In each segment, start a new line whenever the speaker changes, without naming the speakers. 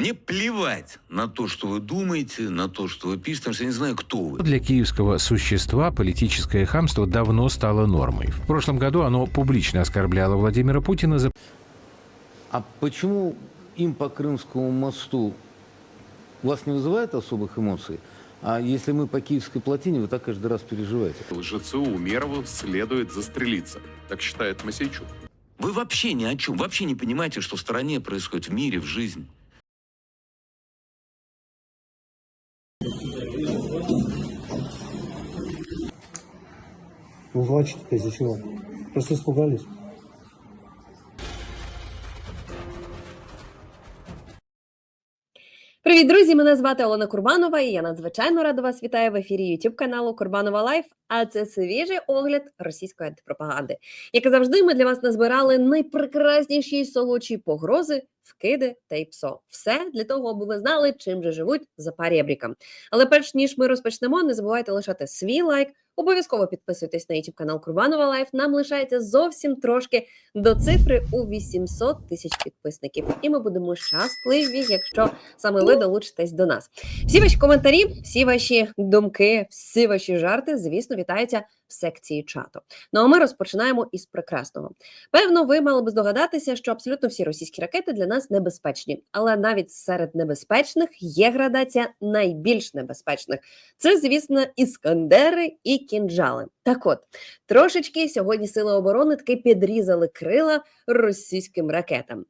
Мне плевать на то, что вы думаете, на то, что вы пишете, потому что я не знаю, кто вы.
Для киевского существа политическое хамство давно стало нормой. В прошлом году оно публично оскорбляло Владимира Путина за
А почему им по Крымскому мосту вас не вызывает особых эмоций? А если мы по Киевской плотине, вы так каждый раз переживаете?
Лжецу Умерову следует застрелиться. Так считает Масейчук.
Вы вообще ни о чем, вообще не понимаете, что в стране происходит, в мире, в жизни.
Вы плачете из-за чего? Просто испугались?
Привіт, друзі! Мене звати Олена Курбанова, і я надзвичайно рада вас вітаю в ефірі YouTube каналу Курбанова Лайф. А це свіжий огляд російської антипропаганди. Як і завжди, ми для вас назбирали найпрекрасніші солодші погрози, вкиди та й псо. Все для того, аби ви знали, чим же живуть за парєбрікам. Але перш ніж ми розпочнемо, не забувайте лишати свій лайк. Обов'язково підписуйтесь на YouTube канал Курбанова Лайф. Нам лишається зовсім трошки до цифри у 800 тисяч підписників. І ми будемо щасливі, якщо саме ви долучитесь до нас. Всі ваші коментарі, всі ваші думки, всі ваші жарти, звісно, вітаються в секції чату. Ну а ми розпочинаємо із прекрасного. Певно, ви мали би здогадатися, що абсолютно всі російські ракети для нас небезпечні, але навіть серед небезпечних є градація найбільш небезпечних. Це, звісно, іскандери і кінжали. Так от трошечки сьогодні сили оборони таки підрізали крила російським ракетам.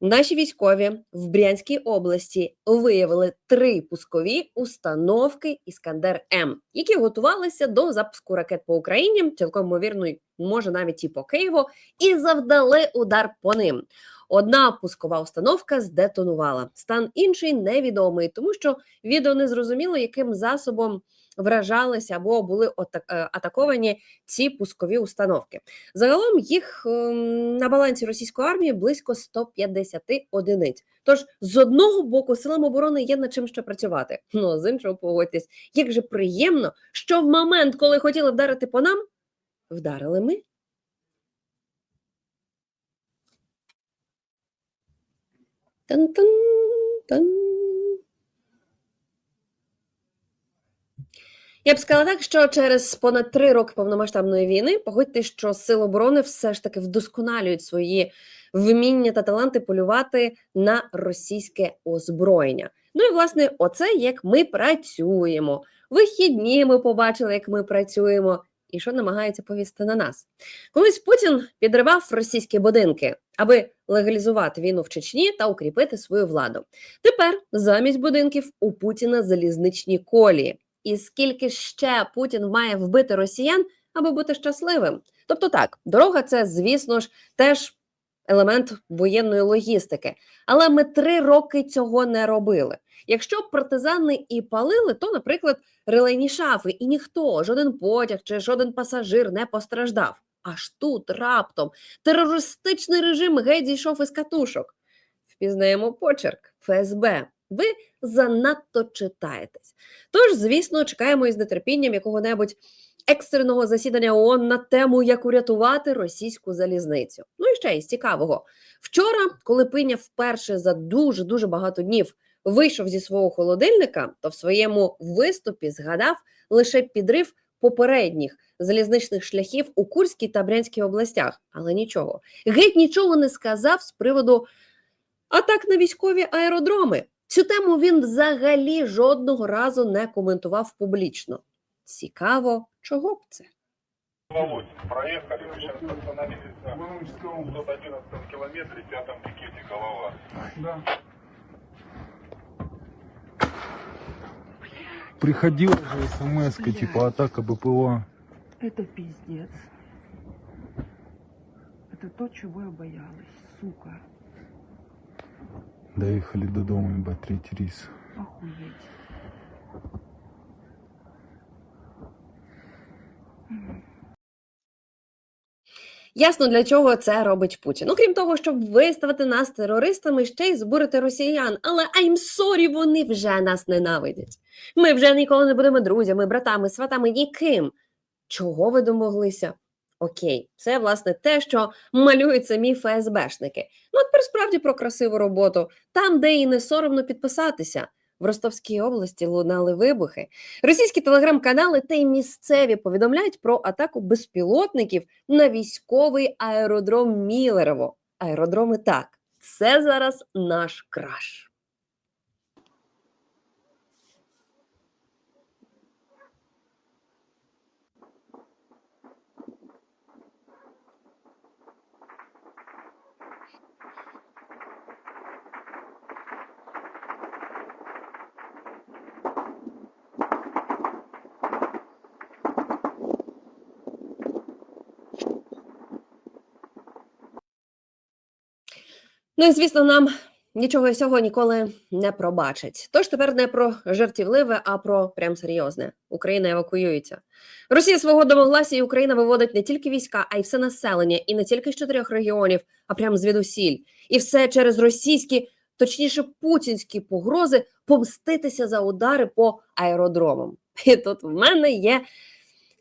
Наші військові в Брянській області виявили три пускові установки Іскандер М, які готувалися до запуску ракет по Україні, цілком ймовірно, може навіть і по Києву, і завдали удар по ним. Одна пускова установка здетонувала, стан інший невідомий, тому що відео не зрозуміло, яким засобом вражалися або були е, атаковані ці пускові установки. Загалом їх ем, на балансі російської армії близько 150 одиниць. Тож з одного боку силам оборони є над чим ще працювати. Ну з іншого погодьтесь, як же приємно, що в момент, коли хотіли вдарити по нам, вдарили ми. Тан-тан, Я б сказала так, що через понад три роки повномасштабної війни погодьте, що сили оборони все ж таки вдосконалюють свої вміння та таланти полювати на російське озброєння. Ну і власне, оце як ми працюємо. Вихідні ми побачили, як ми працюємо, і що намагається повісти на нас. Колись Путін підривав російські будинки, аби легалізувати війну в Чечні та укріпити свою владу. Тепер замість будинків у Путіна залізничні колії. І скільки ще Путін має вбити росіян, аби бути щасливим? Тобто, так, дорога це, звісно ж, теж елемент воєнної логістики. Але ми три роки цього не робили. Якщо партизани і палили, то, наприклад, релейні шафи, і ніхто, жоден потяг чи жоден пасажир не постраждав. Аж тут раптом терористичний режим геть зійшов із катушок. Впізнаємо почерк ФСБ. Ви занадто читаєтесь. Тож, звісно, чекаємо із нетерпінням якого-небудь екстреного засідання ООН на тему, як урятувати російську залізницю. Ну і ще із цікавого. Вчора, коли Пиня вперше за дуже дуже багато днів вийшов зі свого холодильника, то в своєму виступі згадав лише підрив попередніх залізничних шляхів у Курській та Брянській областях, але нічого. Геть нічого не сказав з приводу атак на військові аеродроми. Цю тему він взагалі жодного разу не коментував публічно. Цікаво, чого б це?
Володь, проехали, мы сейчас остановились на 111 километре, пятом пикете голова.
Приходила же смс типа атака БПЛА.
Это пиздец. Это то, чего я боялась, сука.
Доехали до дома, третий рейс.
Охуеть.
Ясно, для чого це робить Путін. Ну, крім того, щоб виставити нас терористами, ще й збурити росіян. Але I'm sorry, вони вже нас ненавидять. Ми вже ніколи не будемо друзями, братами, сватами, ніким. Чого ви домоглися? Окей, це власне те, що малюють самі ФСБшники. Ну, тепер справді про красиву роботу. Там, де і не соромно підписатися. В Ростовській області лунали вибухи. Російські телеграм-канали та й місцеві повідомляють про атаку безпілотників на військовий аеродром Мілерово. Аеродроми так. Це зараз наш краш. Ну і звісно, нам нічого цього ніколи не пробачать. Тож тепер не про жартівливе, а про прям серйозне. Україна евакуюється. Росія свого домоглася, і Україна виводить не тільки війська, а й все населення, і не тільки з чотирьох регіонів, а прям звідусіль. І все через російські, точніше, путінські погрози помститися за удари по аеродромам. І тут в мене є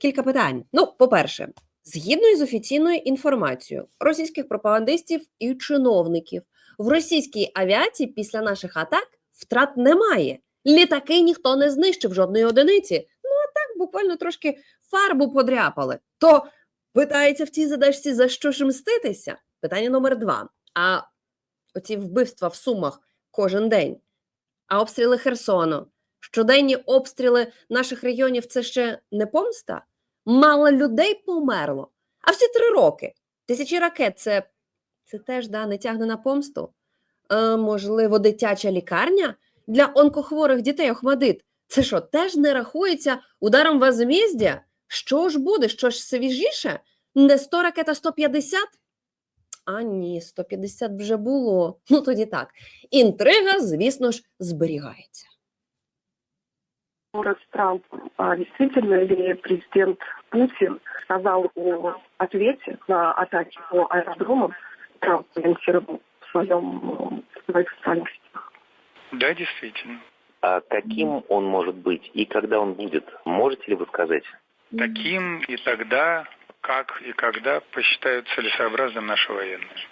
кілька питань. Ну, по-перше, Згідно із офіційною інформацією російських пропагандистів і чиновників, в російській авіації після наших атак втрат немає. Літаки ніхто не знищив жодної одиниці. Ну а так буквально трошки фарбу подряпали. То питається в цій задачці за що ж мститися? Питання номер два. А оці вбивства в сумах кожен день. А обстріли Херсону, щоденні обстріли наших регіонів це ще не помста? Мало людей померло. А всі три роки. Тисячі ракет це, це теж да, не тягне на помсту. Е, можливо, дитяча лікарня для онкохворих дітей Охмадит. Це що, теж не рахується ударом возмездя? Що ж буде? Що ж свіжіше? Не 100 ракет, а 150? А ні, 150 вже було. Ну тоді так. Інтрига, звісно ж, зберігається.
с Трампом. А действительно ли президент Путин сказал о ответе на атаки по аэродромам? Трамп комментировал в, своем, в своих социальных сетях.
Да, действительно.
А каким он может быть и когда он будет? Можете ли вы сказать?
Таким и тогда, как и когда посчитают целесообразным наши военные.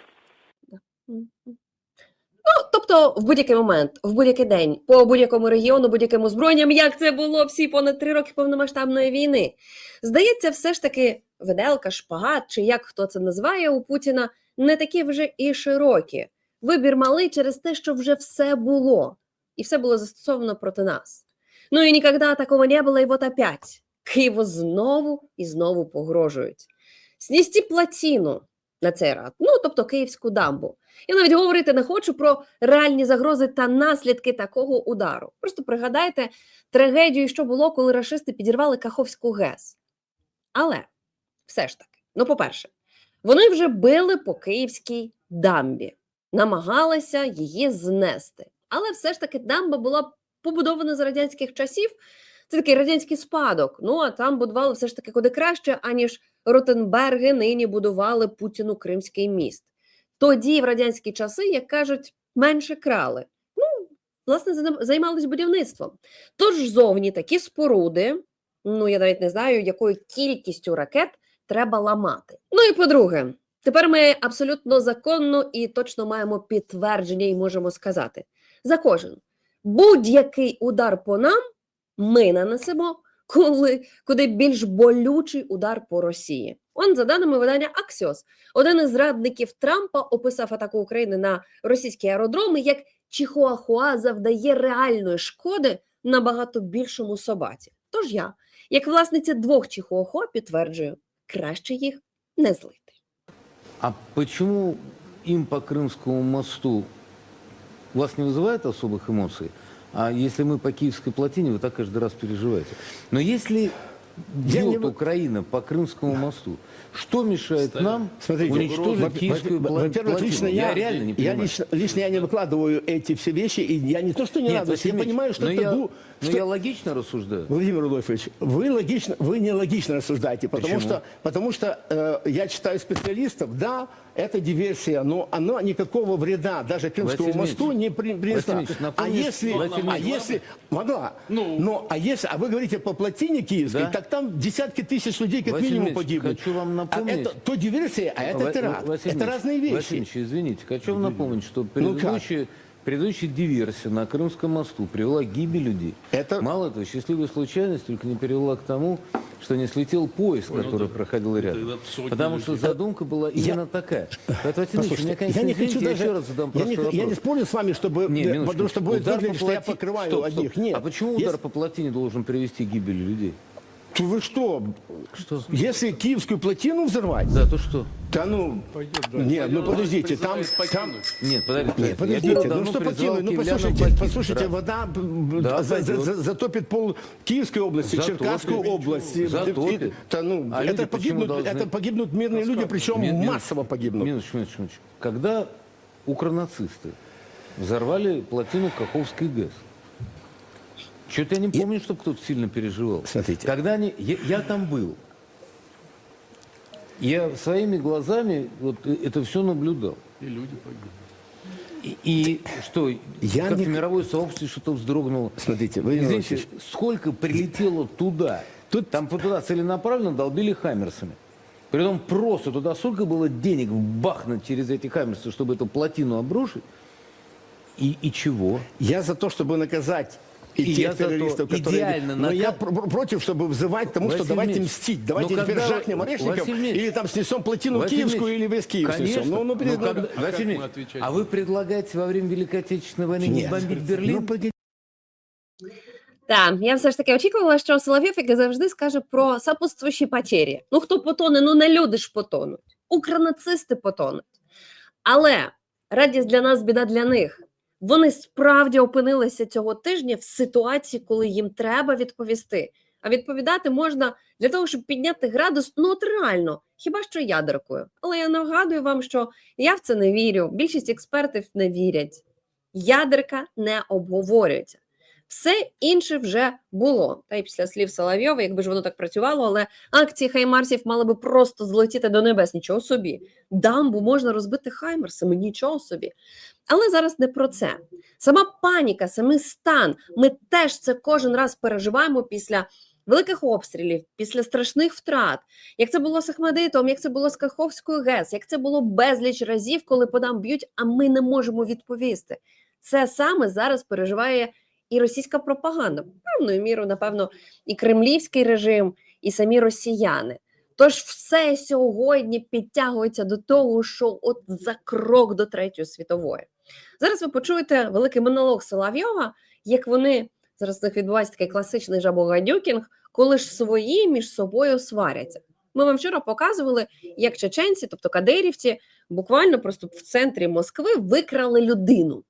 Ну, тобто, в будь-який момент, в будь-який день, по будь-якому регіону, будь-яким озброєнням, як це було всі понад три роки повномасштабної війни. Здається, все ж таки виделка, шпагат, чи як хто це називає у Путіна, не такі вже і широкі. Вибір малий через те, що вже все було, і все було застосовано проти нас. Ну і ніколи такого не було, і от опять. Києву знову і знову погрожують. Сністі платіну на цей раз, ну тобто Київську дамбу. Я навіть говорити не хочу про реальні загрози та наслідки такого удару. Просто пригадайте трагедію, що було, коли рашисти підірвали Каховську ГЕС. Але все ж таки, ну, по-перше, вони вже били по київській дамбі, намагалися її знести. Але все ж таки дамба була побудована з радянських часів. Це такий радянський спадок. Ну а там будували все ж таки куди краще, аніж Ротенберги нині будували Путіну Кримський міст. Тоді, в радянські часи, як кажуть, менше крали. Ну, власне, займ- займались будівництвом. Тож зовні такі споруди, ну я навіть не знаю, якою кількістю ракет треба ламати. Ну і по-друге, тепер ми абсолютно законно і точно маємо підтвердження і можемо сказати: за кожен будь-який удар по нам ми нанесемо, коли куди більш болючий удар по Росії. Он, за даними видання Axios, один із радників Трампа описав атаку України на російські аеродроми як Чихуахуа завдає реальної шкоди набагато більшому собаці. Тож я, як власниця двох Чихуахуа, підтверджую, краще їх не злити.
А почему им по Крымскому мосту вас не вызывает особых эмоций? А если мы по Киевской плотине, вы так каждый раз переживаете. Но если
Я
бьет
не вы-
Украина по Крымскому мосту, что мешает нам
Смотрите,
уничтожить
во-
Киевскую
во-
пла-
во-первых,
плотину?
лично я,
реально не
я
понимаю.
лично, лично я не выкладываю эти все вещи, и я не то, что не
Нет,
радуюсь, я
Василий Ильич,
понимаю, что
но
это
я,
бу-
но
что-
я логично рассуждаю.
Владимир Рудольфович, вы логично, вы не логично рассуждаете, потому
Почему?
что, потому что э, я читаю специалистов, да, эта диверсия, но она никакого вреда даже Крымскому
Василий
мосту не при- принесла.
Василий Ильич,
а
напомните,
если,
Василий
а
Ильич,
если могла, но, а если, а вы говорите по плотине киевской,
Да.
так там десятки тысяч людей как
Василий
минимум
Ильич,
погибнут.
хочу вам
А
напомнить-
это то диверсия, а это
Ва-
теракт.
Василий
это
Ильич,
разные вещи.
Василий Ильич, извините, хочу вам напомнить, что
Ну как?
Предыдущая, диверсия на Крымском мосту привела к гибели людей.
Это-
Мало того, счастливая случайность только не привела к тому, что не слетел поезд, который проходил рядом. Потому что задумка была именно такая. Поэтому,
Послушайте,
меня, конечно,
я не хочу
извините, я
даже,
еще раз задам
я, не, я не спорю с вами, чтобы,
Не, минуточку.
потому что будет
Удар
выглядеть,
по
что я
плоти-
покрываю
Стоп, стоп.
одних. Нет.
А почему
Если-
удар по плотине должен привести к гибели людей?
То Вы что?
Что?
Если киевскую плотину взорвать,
Да, то что?
Да ну, нет, ну подождите, там, там,
Нет, подождите.
Нет, подождите, ну что покинуть? Ну послушайте, послушайте,
Да.
вода
Да,
за- за- за- затопит пол Киевской области,
Затопит.
Черкасскую область. И-
Затопит.
и- да, ну,
А
это, погибнут,
должны-
это погибнут мирные люди, причем
Мин-
массово погибнут.
Минуточку, минуточку. Когда укронацисты взорвали плотину Каховской ГЭС, что-то я не помню, чтобы кто-то сильно переживал.
Смотрите.
Когда они... Я, я там был. Я своими глазами вот э- это все наблюдал. И люди погибли. И, что,
Я
как
не-
мировое сообщество что-то вздрогнуло.
Смотрите, вы
Извините, сколько прилетело туда? Тут там вот туда целенаправленно долбили хаммерсами. Притом просто туда сколько было денег бахнуть через эти хаммерсы, чтобы эту плотину обрушить? И, и чего?
Я за то, чтобы наказать и,
И
тех
я за то,
террористов, которые...
идеально
Но
нака-
я пр- пр- против, чтобы взывать к тому, что
Василий
давайте
Ильич,
мстить, давайте
ну,
теперь
когда-
жахнем орешников,
Василий Ильич,
или там снесем плотину
Василий
киевскую,
Ильич,
или весь Киев
Конечно.
снесем. Ну, ну, перед-
Ну, когда- Василий Ильич, а вы предлагаете во время Великой Отечественной войны не
Нет.
бомбить Берлин?
Ну, погоди.
Так, я все ж таки очікувала, що Соловйов, як і завжди, скаже про сопутствуючі потері. Ну, хто потоне, ну не люди ж потонуть. Укронацисти потонуть. Але радість для нас, біда для них. Вони справді опинилися цього тижня в ситуації, коли їм треба відповісти. А відповідати можна для того, щоб підняти градус, ну от реально, хіба що ядеркою. Але я нагадую вам, що я в це не вірю. Більшість експертів не вірять. Ядерка не обговорюється. Все інше вже було. Та й після слів Соловйова, якби ж воно так працювало, але акції Хаймарсів мали би просто злетіти до небес. Нічого собі. Дамбу можна розбити Хаймарсами, нічого собі. Але зараз не про це. Сама паніка, самий стан. Ми теж це кожен раз переживаємо після великих обстрілів, після страшних втрат. Як це було з Ахмадитом, як це було з Каховською ГЕС, як це було безліч разів, коли по нам б'ють, а ми не можемо відповісти. Це саме зараз переживає і російська пропаганда, певною мірою, напевно, і кремлівський режим, і самі росіяни. Тож все сьогодні підтягується до того, що от за крок до третьої світової. Зараз ви почуєте великий монолог Соловйова, як вони зараз у них відбувається такий класичний жабогадюкінг, коли ж свої між собою сваряться. Ми вам вчора показували, як чеченці, тобто кадирівці, буквально просто в центрі Москви викрали людину.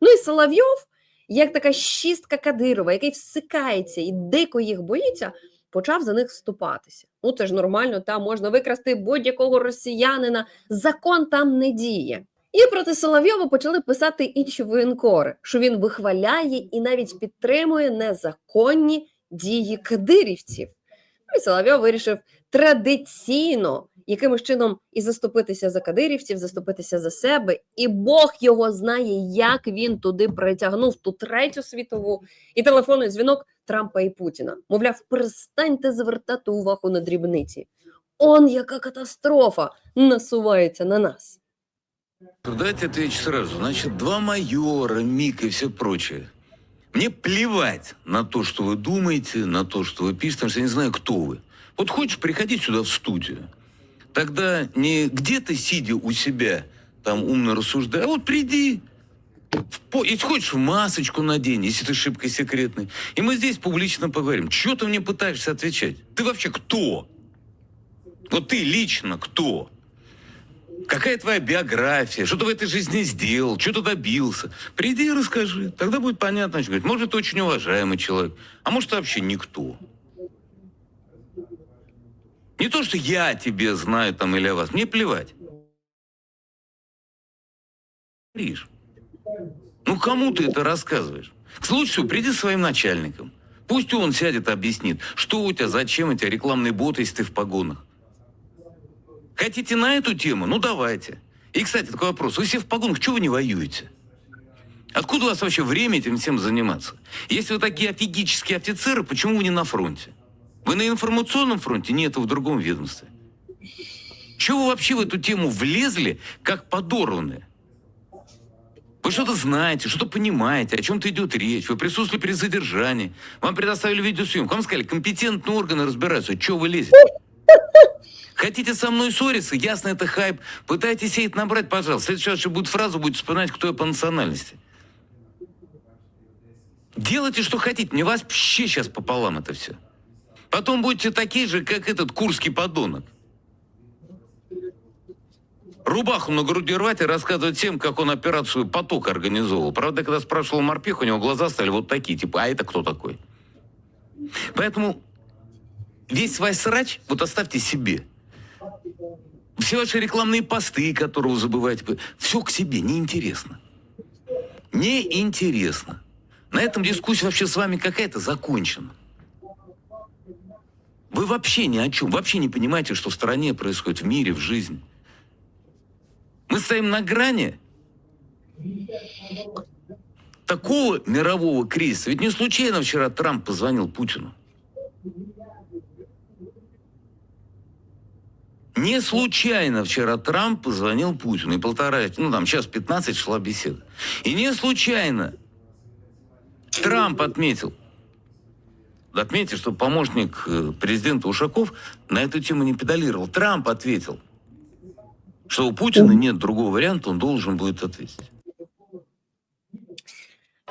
Ну і Соловйов, як така шістка Кадирова, який всикається і дико їх боїться, почав за них вступатися. Ну це ж нормально, там можна викрасти будь-якого росіянина, закон там не діє. І проти Соловйова почали писати інші воєнкори, що він вихваляє і навіть підтримує незаконні дії кадирівців. Ну і Соловйов вирішив традиційно якимось чином і заступитися за кадирівців, заступитися за себе, і Бог його знає, як він туди притягнув ту третю світову і телефонний дзвінок Трампа і Путіна. Мовляв, перестаньте звертати увагу на дрібниці. Он яка катастрофа насувається на нас.
Дайте отвечу сразу. Значит, два майора, МИГ и все прочее. Мне плевать на то, что вы думаете, на то, что вы пишете, потому что я не знаю, кто вы. Вот хочешь, приходи сюда в студию. Тогда не где-то сидя у себя, там умно рассуждай, а вот приди, в если хочешь, в масочку надень, если ты шибко секретный. И мы здесь публично поговорим. Чего ты мне пытаешься отвечать? Ты вообще кто? Вот ты лично кто? Какая твоя биография? Что ты в этой жизни сделал? Что ты добился? Приди и расскажи. Тогда будет понятно, что говорить. Может, очень уважаемый человек, а может, вообще никто. Не то, что я тебе знаю там или о вас. Мне плевать. Говоришь. Ну, кому ты это рассказываешь? К случаю, приди своим начальником. Пусть он сядет и объяснит, что у тебя, зачем у тебя рекламный бот, если ты в погонах. Хотите на эту тему? Ну, давайте. И, кстати, такой вопрос. Вы все в погонах, чего вы не воюете? Откуда у вас вообще время этим всем заниматься? Если вы такие офигические офицеры, почему вы не на фронте? Вы на информационном фронте? Нет, вы в другом ведомстве. Чего вы вообще в эту тему влезли, как подорванные? Вы что-то знаете, что-то понимаете, о чем-то идет речь. Вы присутствовали при задержании. Вам предоставили видеосъемку. Вам сказали, компетентные органы разбираются. Чего вы лезете? Хотите со мной ссориться? Ясно, это хайп. Пытайтесь сеять набрать, пожалуйста. В следующий раз, что будет фраза, будет вспоминать, кто я по национальности. Делайте, что хотите. Мне вообще сейчас пополам это все. Потом будете такие же, как этот курский подонок. Рубаху на груди рвать и рассказывать всем, как он операцию «Поток» организовывал. Правда, когда спрашивал морпех, у него глаза стали вот такие, типа, а это кто такой? Поэтому весь свой срач вот оставьте себе. Все ваши рекламные посты, которые вы забываете, все к себе, неинтересно. Неинтересно. На этом дискуссия вообще с вами какая-то закончена. Вы вообще ни о чем, вообще не понимаете, что в стране происходит, в мире, в жизни. Мы стоим на грани такого мирового кризиса. Ведь не случайно вчера Трамп позвонил Путину. Не случайно вчера Трамп позвонил Путину. И полтора, ну там час 15 шла беседа. И не случайно Трамп отметил, отметьте, что помощник э, президента Ушаков на эту тему не педалировал. Трамп ответил, что у Путина нет другого варианта, он должен будет ответить.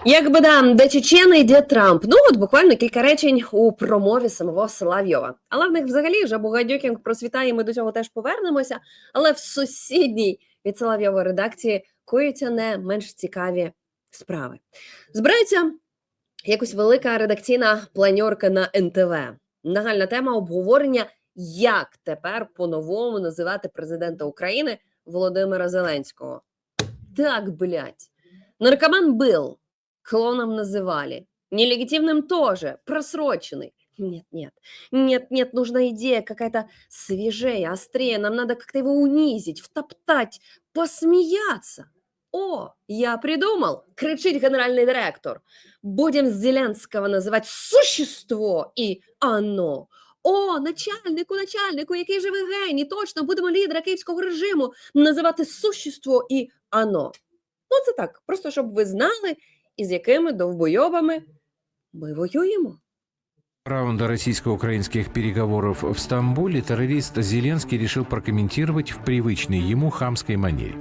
Якби да, де Чечени, де Трамп. Ну от буквально кілька речень у промові самого Соловйова. Але в них взагалі вже Бугайдюкінг просвітає, ми до цього теж повернемося. Але в сусідній від Соловйова редакції коються не менш цікаві справи. Збирається якось велика редакційна планьорка на НТВ. Нагальна тема обговорення, як тепер по-новому називати президента України Володимира Зеленського. Так, блядь. Наркоман был, клоном называли. Нелегитимным тоже, просроченный. Нет, нет, нет, нет, нужна идея какая-то свежее, острее. Нам надо как-то его унизить, втоптать, посмеяться. О, я придумал, кричит генеральный директор. Будем Зеленского называть существо и оно. О, начальнику, начальнику, який же ви геній, точно будемо лідера київського режиму називати существо і оно. Ну, це так, просто щоб ви знали, із якими довбойобами ми воюємо.
Раунда российско-украинских переговоров в Стамбуле террорист Зеленский решил прокомментировать в привычной ему хамской манере.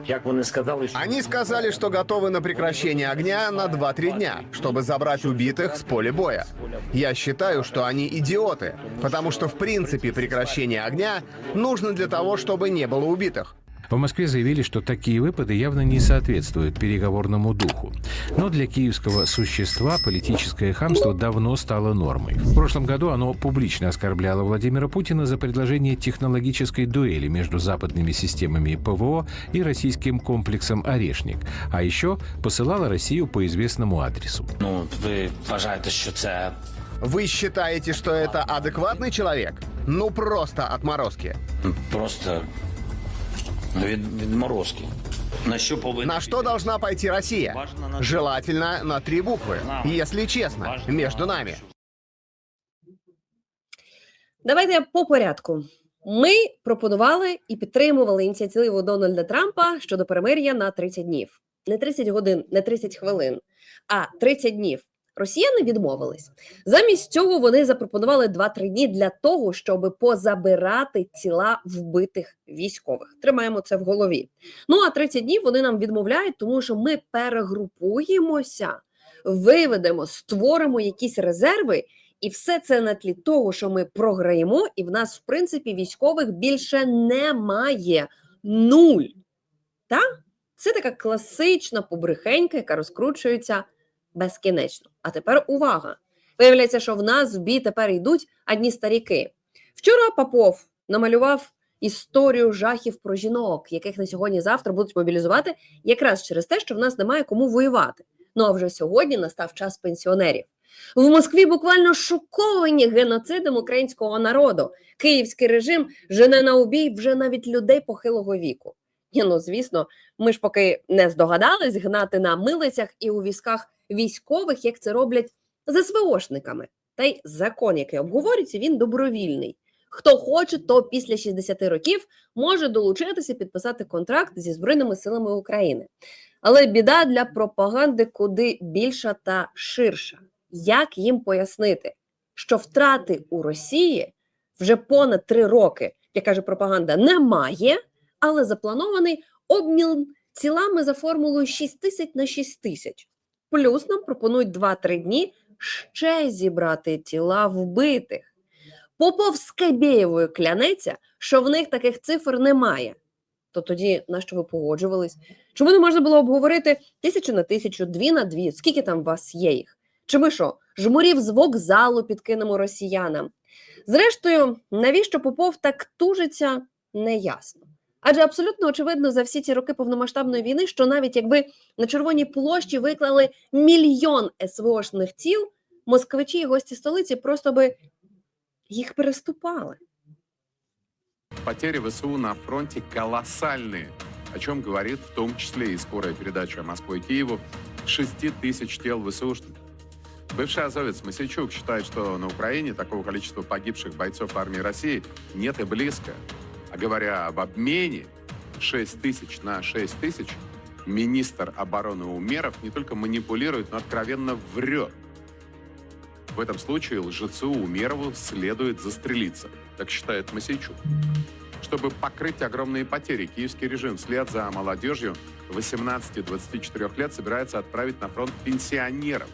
Они сказали, что готовы на прекращение огня на 2-3 дня, чтобы забрать убитых с поля боя. Я считаю, что они идиоты, потому что в принципе прекращение огня нужно для того, чтобы не было убитых.
В Москве заявили, что такие выпады явно не соответствуют переговорному духу. Но для киевского существа политическое хамство давно стало нормой. В прошлом году оно публично оскорбляло Владимира Путина за предложение технологической дуэли между западными системами ПВО и российским комплексом «Орешник». А еще посылало Россию по известному адресу.
Ну, ви вважаєте, що це
Вы считаете, что это адекватный человек? Ну просто отморозки.
просто від, відморозки? На що повинен
На что должна пойти Россия? Желательно на три буквы, если честно, между нами.
Давайте по порядку. Ми пропонували і підтримували ініціативу Дональда Трампа щодо перемир'я на 30 днів. Не 30 годин, не 30 хвилин, а 30 днів. Росіяни відмовились. Замість цього вони запропонували 2-3 дні для того, щоб позабирати тіла вбитих військових. Тримаємо це в голові. Ну а 30 днів вони нам відмовляють, тому що ми перегрупуємося, виведемо, створимо якісь резерви. І все це на тлі того, що ми програємо, і в нас, в принципі, військових більше немає. Нуль. Та? Це така класична побрехенька, яка розкручується безкінечно. А тепер увага! Виявляється, що в нас в бій тепер йдуть одні старіки. Вчора Попов намалював історію жахів про жінок, яких на сьогодні-завтра будуть мобілізувати якраз через те, що в нас немає кому воювати. Ну а вже сьогодні настав час пенсіонерів. В Москві буквально шоковані геноцидом українського народу. Київський режим жене на убій вже навіть людей похилого віку. Ні, ну звісно, ми ж поки не здогадались гнати на милицях і у візках військових, як це роблять з СВОшниками. Та й закон, який обговорюється, він добровільний. Хто хоче, то після 60 років може долучитися підписати контракт зі Збройними силами України. Але біда для пропаганди куди більша та ширша. Як їм пояснити, що втрати у Росії вже понад три роки, як каже пропаганда, немає, але запланований обмін цілами за формулою 6 тисяч на 6 тисяч. Плюс нам пропонують 2-3 дні ще зібрати тіла вбитих. Попов з Кабєєвою клянеться, що в них таких цифр немає. То тоді на що ви погоджувались? Чому не можна було обговорити тисячу на тисячу, дві на дві? Скільки там вас є їх? Чи ми що, жмурів з вокзалу підкинемо росіянам? Зрештою, навіщо Попов так тужиться, неясно. Адже абсолютно очевидно за всі ці роки повномасштабної війни, що навіть якби на Червоній площі виклали мільйон СВОшних тіл, москвичі і гості столиці просто би їх переступали.
Потери ВСУ на фронте колоссальные, о чем говорит в том числе и скорая передача Москвы и Киеву 6 тысяч тел ВСУшников. Бывший азовец Масичук считает, что на Украине такого количества погибших бойцов армии России нет и близко. А говоря об обмене 6 тысяч на 6 тысяч, министр обороны Умеров не только манипулирует, но откровенно врет. В этом случае лжецу Умерову следует застрелиться, так считает Масейчук. Чтобы покрыть огромные потери, киевский режим вслед за молодежью 18-24 лет собирается отправить на фронт пенсионеров.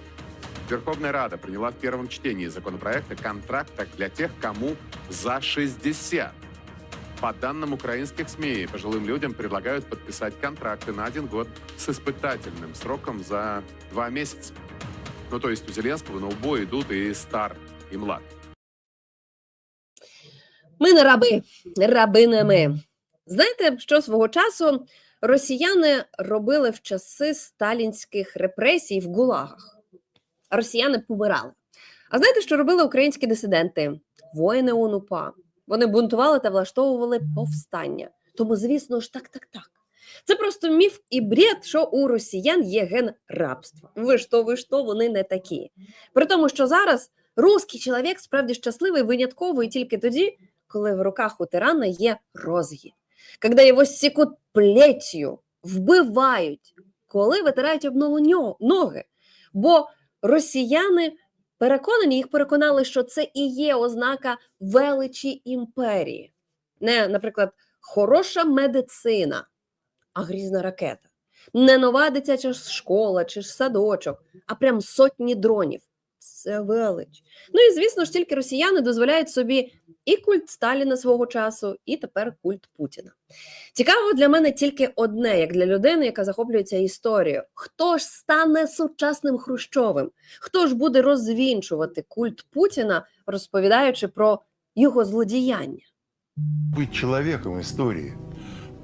Верховная Рада приняла в первом чтении законопроекта контрактах для тех, кому за 60. По данным украинских СМИ, пожилым людям предлагают подписать контракты на один год с испытательным сроком за два месяца. Ну, то есть у Зеленского на убой идут и стар, и млад.
Ми не раби, раби не ми. Знаєте, що свого часу росіяни робили в часи сталінських репресій в гулагах? Росіяни помирали. А знаєте, що робили українські дисиденти? Воїни ОНУПА. Вони бунтували та влаштовували повстання. Тому, звісно ж, так, так, так. Це просто міф і бред, що у росіян є ген рабства. Ви то, ви то, вони не такі. При тому, що зараз русський чоловік справді щасливий винятково і тільки тоді, коли в руках у тирана є розгі. Коли його сікуть плетью, вбивають, коли витирають об ноги. Бо росіяни переконані, їх переконали, що це і є ознака величі імперії. Не, наприклад, хороша медицина, а грізна ракета. Не нова дитяча школа чи ж садочок, а прям сотні дронів. Велич. Ну і звісно ж, тільки росіяни дозволяють собі і культ Сталіна свого часу, і тепер культ Путіна. Цікаво для мене тільки одне, як для людини, яка захоплюється історією: хто ж стане сучасним Хрущовим? Хто ж буде розвінчувати культ Путіна, розповідаючи про його злодіяння?
быть человеком истории.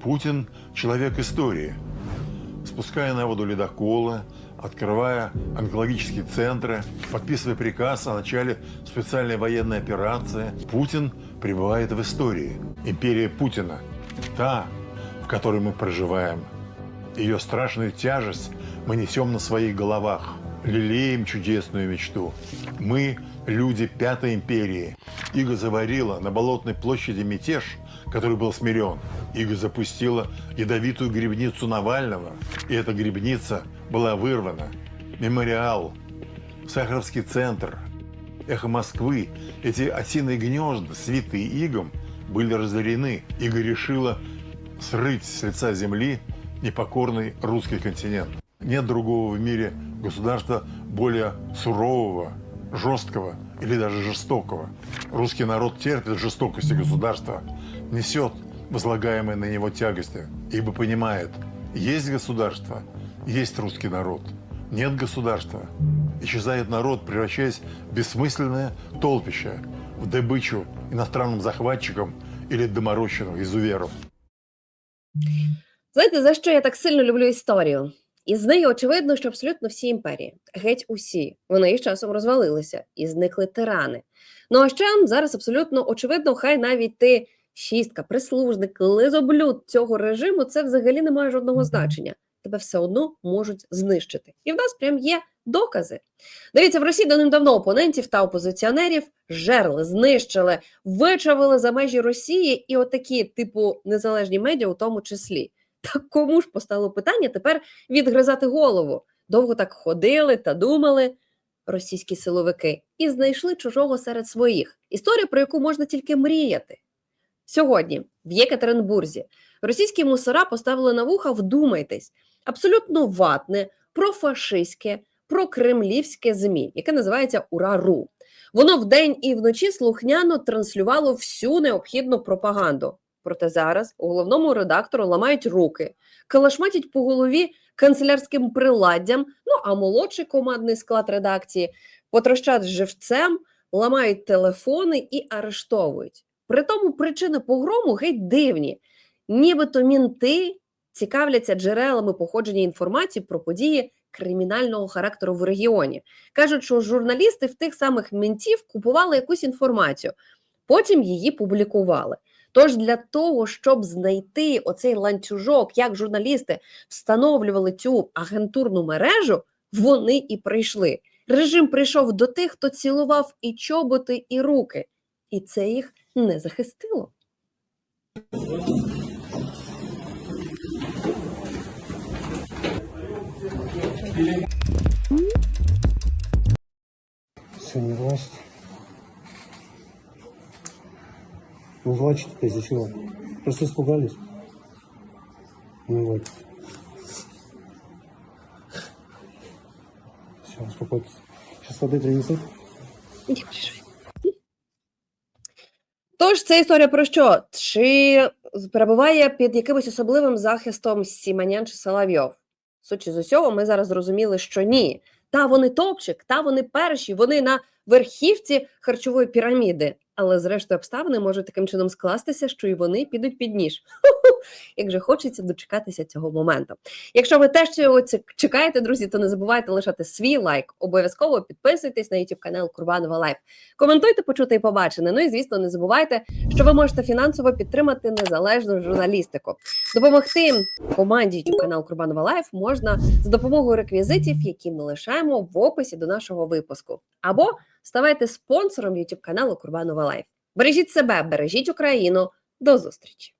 Путин – человек истории. Спуская на воду ледоколы, открывая онкологические центры, подписывая приказ о начале специальной военной операции, Путин пребывает в истории. Империя Путина – та, в которой мы проживаем. Ее страшную тяжесть мы несем на своих головах, лелеем чудесную мечту. Мы – люди Пятой империи. Иго заварила на Болотной площади мятеж, который был смирен. Иго запустила ядовитую грибницу Навального, и эта грибница была вырвана. Мемориал, Сахаровский центр, эхо Москвы, эти осиные гнезда, свитые игом, были разорены. Иго решила срыть с лица земли непокорный русский континент. Нет другого в мире государства более сурового, жесткого или даже жестокого. Русский народ терпит жестокости государства, несет возлагаемые на него тягости, ибо понимает, есть государство, есть русский народ. Нет государства. Исчезает народ, превращаясь в бессмысленное толпище, в добычу иностранным захватчикам или доморощенных изуверов.
Знаєте, за що я так сильно люблю історію? І з неї очевидно, що абсолютно всі імперії, геть усі, вони з часом розвалилися і зникли тирани. Ну а ще зараз абсолютно очевидно, хай навіть ти шістка, прислужник, лизоблюд цього режиму це взагалі не має жодного значення. Тебе все одно можуть знищити. І в нас прям є докази. Дивіться, в Росії давним-давно опонентів та опозиціонерів жерли, знищили, вичавили за межі Росії і отакі, типу, незалежні медіа, у тому числі. Так кому ж постало питання тепер відгризати голову? Довго так ходили та думали російські силовики і знайшли чужого серед своїх. Історія, про яку можна тільки мріяти. Сьогодні в Єкатеринбурзі російські мусора поставили на вуха, вдумайтесь, абсолютно ватне, профашистське, прокремлівське ЗМІ, яке називається Ура.ру. Воно вдень і вночі слухняно транслювало всю необхідну пропаганду. Проте зараз у головному редактору ламають руки, калашматять по голові канцелярським приладдям, ну а молодший командний склад редакції потрощать живцем, ламають телефони і арештовують. При тому причини погрому геть дивні. Нібито мінти цікавляться джерелами походження інформації про події кримінального характеру в регіоні. Кажуть, що журналісти в тих самих мінтів купували якусь інформацію, потім її публікували. Тож для того, щоб знайти оцей ланцюжок, як журналісти встановлювали цю агентурну мережу, вони і прийшли. Режим прийшов до тих, хто цілував і чоботи, і руки, і це їх не захистило.
Все, не власть. Ну, плачете из-за чего? Просто испугались? Ну вот. Все, успокойтесь. Сейчас воды принесут?
Тож це історія про що? Чи перебуває під якимось особливим захистом Сіманян чи Соловйов? Судячи з усього, ми зараз зрозуміли, що ні. Та вони топчик, та вони перші, вони на верхівці харчової піраміди. Але зрештою обставини можуть таким чином скластися, що і вони підуть під ніж. Як же хочеться дочекатися цього моменту. Якщо ви теж цього чекаєте, друзі, то не забувайте лишати свій лайк. Обов'язково підписуйтесь на YouTube канал Курбанова Лайф. Коментуйте, почути і побачене. Ну і звісно, не забувайте, що ви можете фінансово підтримати незалежну журналістику. Допомогти команді YouTube канал Курбанова Лайф можна з допомогою реквізитів, які ми лишаємо в описі до нашого випуску. Або ставайте спонсором YouTube каналу Курбанова Лайф. Бережіть себе, бережіть Україну. До зустрічі!